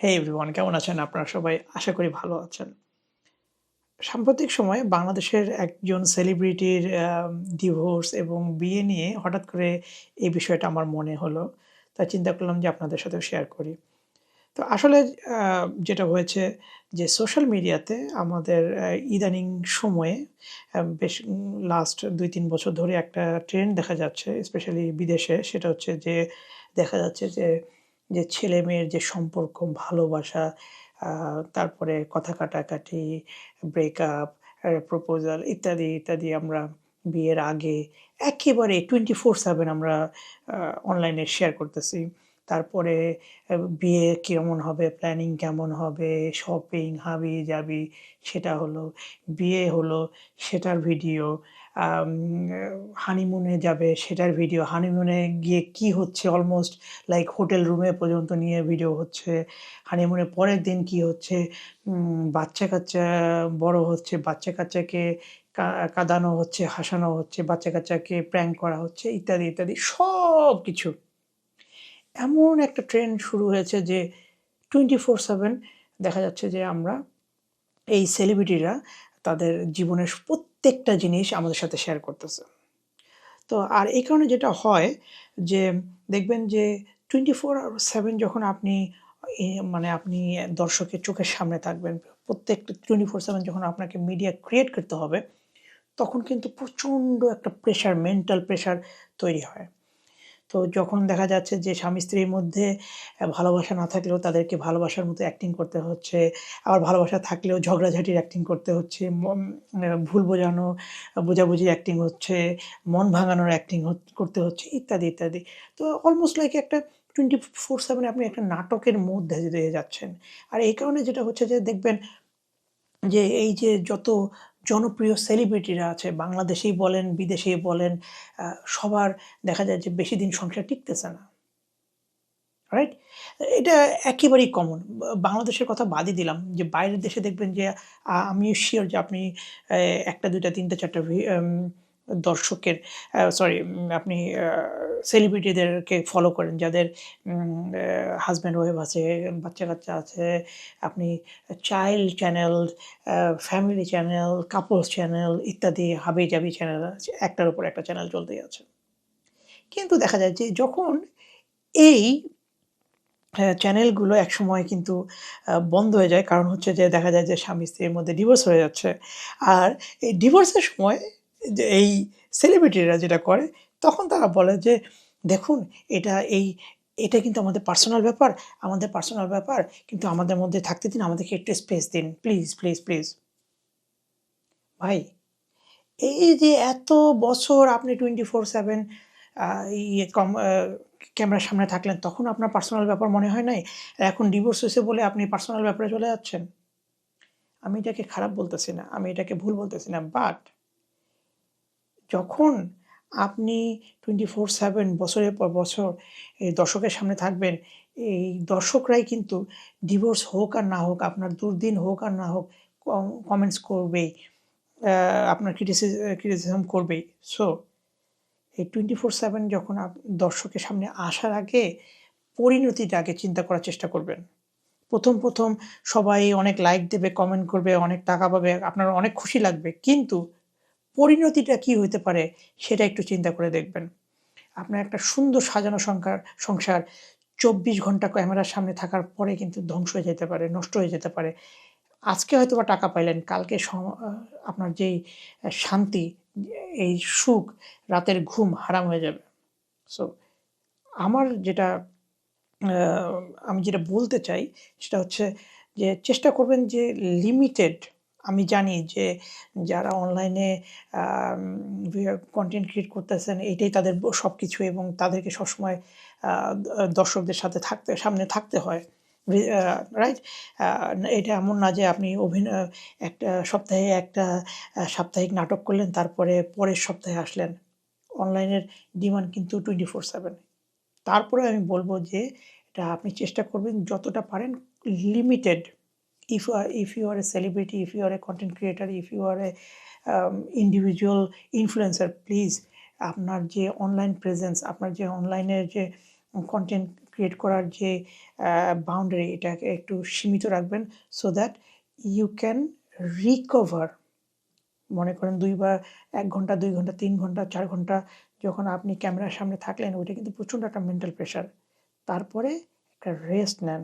হে everyone কেমন আছেন? আপনারা সবাই আশা করি ভালো আছেন। সাম্প্রতিক সময়ে বাংলাদেশের একজন সেলিব্রিটির ডিভোর্স এবং বিয়ে নিয়ে হঠাৎ করে এই বিষয়টা আমার মনে হলো। তাই চিন্তা করলাম যে আপনাদের সাথেও শেয়ার করি। তো আসলে যেটা হয়েছে যে সোশ্যাল মিডিয়াতে আমাদের ইদানিং সময়ে বেশ লাস্ট দুই তিন বছর ধরে একটা ট্রেন্ড দেখা যাচ্ছে স্পেশালি বিদেশে। সেটা হচ্ছে যে দেখা যাচ্ছে যে যে ছেলে মেয়ের যে সম্পর্ক, ভালোবাসা তারপরে কথা কাটাকাটি ব্রেকআপ প্রপোজাল ইত্যাদি ইত্যাদি আমরা বিয়ের আগে একেবারে টোয়েন্টি ফোর সেভেন আমরা অনলাইনে শেয়ার করতেছি। তারপরে বিয়ে কেমন হবে প্ল্যানিং কেমন হবে শপিং হাবি যাবি সেটা হলো, বিয়ে হলো, সেটার ভিডিও হানিমুনে যাবে সেটার ভিডিও হানিমুনে গিয়ে কি হচ্ছে? অলমোস্ট লাইক হোটেল রুমে পর্যন্ত নিয়ে ভিডিও হচ্ছে। হানিমুনের পরের দিন কি হচ্ছে? বাচ্চা কাচ্চা বড় হচ্ছে বাচ্চা কাচ্চাকে কাঁদানো হচ্ছে, হাসানো হচ্ছে বাচ্চা কাচ্চাকে প্র্যাঙ্ক করা হচ্ছে, ইত্যাদি ইত্যাদি সব কিছু এমন একটা ট্রেন্ড শুরু হয়েছে যে টোয়েন্টি ফোর সেভেন দেখা যাচ্ছে যে আমরা এই সেলিব্রিটিরা তাদের জীবনের প্রত্যেকটা জিনিস আমাদের সাথে শেয়ার করতেছে। তো আর এই কারণে যেটা হয় যে, দেখবেন যে টোয়েন্টি ফোর সেভেন যখন আপনি মানে আপনি দর্শকের চোখের সামনে থাকবেন, প্রত্যেকটা টোয়েন্টি ফোর সেভেন যখন আপনাকে মিডিয়া ক্রিয়েট করতে হবে, তখন কিন্তু প্রচণ্ড একটা প্রেশার মেন্টাল প্রেশার তৈরি হয়। তো যখন দেখা যাচ্ছে যে স্বামী স্ত্রীর মধ্যে ভালোবাসা না থাকলেও তাদেরকে ভালোবাসার মতো অ্যাক্টিং করতে হচ্ছে, আবার ভালোবাসা থাকলেও ঝগড়াঝাটির অ্যাক্টিং করতে হচ্ছে ভুল বোঝানো বোঝাবুঝির অ্যাক্টিং হচ্ছে, মন ভাঙানোর অ্যাক্টিং করতে হচ্ছে, ইত্যাদি ইত্যাদি। তো অলমোস্ট লাইক একটা টোয়েন্টি ফোর সেভেন আপনি একটা নাটকের মধ্যে দিয়ে যাচ্ছেন। আর এই কারণে যেটা হচ্ছে যে দেখবেন যে এই যে যত জনপ্রিয় সেলিব্রিটিরা আছে। বাংলাদেশেই বলেন, বিদেশেই বলেন সবার দেখা যায় যে বেশি দিন সংসার টিকতেছে না। রাইট এটা একেবারেই কমন বাংলাদেশের কথা বাদই দিলাম যে বাইরের দেশে দেখবেন যে আমি শিওর যে আপনি একটা, দুইটা, তিনটা, চারটা দর্শকের সরি আপনি সেলিব্রিটিদেরকে ফলো করেন যাদের হাজব্যান্ড ওয়াইফ আছে বাচ্চা কাচ্চা আছে, আপনি child channel family channel couples channel ইত্যাদি হাবি জাবি চ্যানেল আছে, একটার উপর একটা চ্যানেল চলতেই আছে। কিন্তু দেখা যায় যে যখন এই চ্যানেলগুলো একসময় কিন্তু বন্ধ হয়ে যায়, কারণ হচ্ছে যে দেখা যায় যে স্বামী স্ত্রীর মধ্যে ডিভোর্স হয়ে যাচ্ছে। আর এই ডিভোর্সের সময় যে এই সেলিব্রিটিরা যেটা করে, তখন তারা বলে যে, দেখুন, এটা এই, এটা কিন্তু আমাদের পার্সোনাল ব্যাপার, আমাদের পার্সোনাল ব্যাপার, কিন্তু আমাদের মধ্যে থাকতে দিন, আমাদেরকে একটু স্পেস দিন প্লিজ প্লিজ প্লিজ ভাই, এই যে এত বছর আপনি টোয়েন্টি ফোর সেভেন ইয়ে কম ক্যামেরার সামনে থাকলেন, তখন আপনার পার্সোনাল ব্যাপার মনে হয় নাই? এখন ডিভোর্স হয়েছে বলে আপনি পার্সোনাল ব্যাপারে চলে যাচ্ছেন? আমি এটাকে খারাপ বলতেছি না, আমি এটাকে ভুল বলতেছি না বাট যখন আপনি টোয়েন্টি ফোর সেভেন বছরের পর বছর এই দর্শকের সামনে থাকবেন, এই দর্শকরাই কিন্তু ডিভোর্স হোক আর না হোক, আপনার দুর্দিন হোক আর না হোক কমেন্টস করবেই আপনার ক্রিটিসিজম করবেই সো এই টোয়েন্টি ফোর সেভেন যখন দর্শকের সামনে আসার আগে পরিণতিটা আগে চিন্তা করার চেষ্টা করবেন। প্রথম প্রথম সবাই অনেক লাইক দেবে কমেন্ট করবে, অনেক টাকা পাবে, আপনার অনেক খুশি লাগবে। কিন্তু পরিণতিটা কি হতে পারে সেটা একটু চিন্তা করে দেখবেন। আপনার একটা সুন্দর সাজানো সংখ্যার সংসার চব্বিশ ঘণ্টা ক্যামেরার সামনে থাকার পরে কিন্তু ধ্বংস হয়ে যেতে পারে, নষ্ট হয়ে যেতে পারে। আজকে হয়তো বা টাকা পাইলেন, কালকে আপনার যেই শান্তি, এই সুখ, রাতের ঘুম হারাম হয়ে যাবে। সো আমার যেটা আমি যেটা বলতে চাই সেটা হচ্ছে যে চেষ্টা করবেন যে লিমিটেড আমি জানি যে যারা অনলাইনে কন্টেন্ট ক্রিয়েট করতেছেন, এইটাই তাদের সব কিছু এবং তাদেরকে সবসময় দর্শকদের সাথে থাকতে, সামনে থাকতে হয়। রাইট এটা এমন না যে আপনি অভিনয় একটা সপ্তাহে একটা সাপ্তাহিক নাটক করলেন, তারপরে পরের সপ্তাহে আসলেন। অনলাইনের ডিমান্ড কিন্তু টোয়েন্টি ফোর সেভেন তারপরে আমি বলব যে এটা আপনি চেষ্টা করবেন, যতটা পারেন limited if if you are a celebrity if you are a content creator if you are a individual influencer please আপনার যে অনলাইন প্রেজেন্স আপনার যে অনলাইনের যে কন্টেন্ট ক্রিয়েট করার যে বাউন্ডারি এটাকে একটু সীমিত রাখবেন so that you can recover মনে করেন দুইবার এক ঘণ্টা, দুই ঘণ্টা, তিন ঘণ্টা, চার ঘণ্টা যখন আপনি ক্যামেরার সামনে থাকলেন, ওইটা কিন্তু প্রচণ্ড একটা মেন্টাল প্রেশার তারপরে একটা রেস্ট নেন।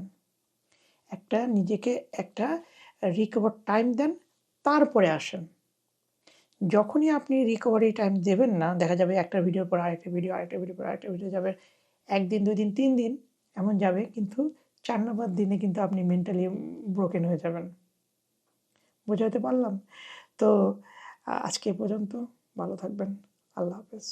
একটা নিজেকে একটা রিকভার টাইম দেন, তারপরে আসেন। যখনই আপনি রিকভারি টাইম দেবেন না, দেখা যাবে একটা ভিডিওর পর আরেকটা ভিডিও আরেকটা ভিডিও পর আরেকটা ভিডিও যাবে, একদিন দুই দিন তিন দিন, এমন যাবে, কিন্তু চার নম্বর দিনে কিন্তু আপনি মেন্টালি ব্রোকেন হয়ে যাবেন। বোঝাতে পারলাম? তো আজকে পর্যন্ত, ভালো থাকবেন, আল্লাহ হাফেজ।